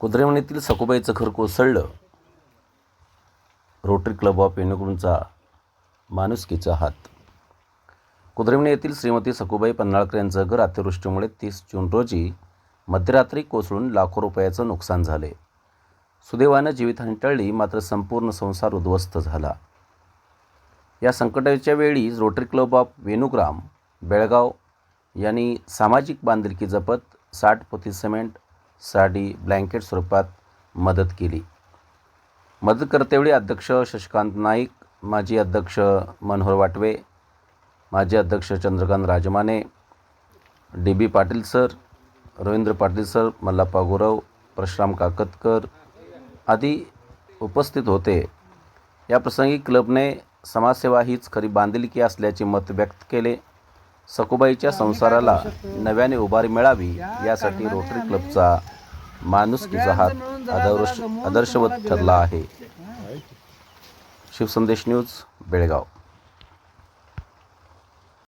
कुद्रेमणीतील सखुबाईचं घर कोसळलं. रोटरी क्लब ऑफ येणेकडूनचा माणुसकीचा हात. कुद्रेमणी येथील श्रीमती सखुबाई पन्हाळकर यांचं घर अतिवृष्टीमुळे तीस जून रोजी मध्यरात्री कोसळून लाखो रुपयाचं नुकसान झाले. सुदैवानं जीवितहानी टळली मात्र संपूर्ण संसार उद्ध्वस्त झाला. या संकटाच्या वेळी Rotary club of Venugram Belgaum यांनी सामाजिक बांधिलकी जपत साठ पोती सिमेंट साडी ब्लँकेट स्वरूपात मदत केली. मदत करतेवेळी अध्यक्ष शशिकांत नाईक माजी अध्यक्ष मनोहर वाटवे माजी अध्यक्ष Chandrakant Rajmane D B Patil sir Ravindra Patil sir Mallappa Gurav Parshuram Kakatkar आदी उपस्थित होते. या प्रसंगी क्लबने समाजसेवा हीच खरी बांधिलकी असल्याचे मत व्यक्त केले. सकुबाईच्या संसाराला नव्याने उभारी मिळावी यासाठी रोटरी क्लबचा माणुसकीचा हात आदर्श आदर्शवत ठरला आहे. शिवसंदेश न्यूज बेळगाव.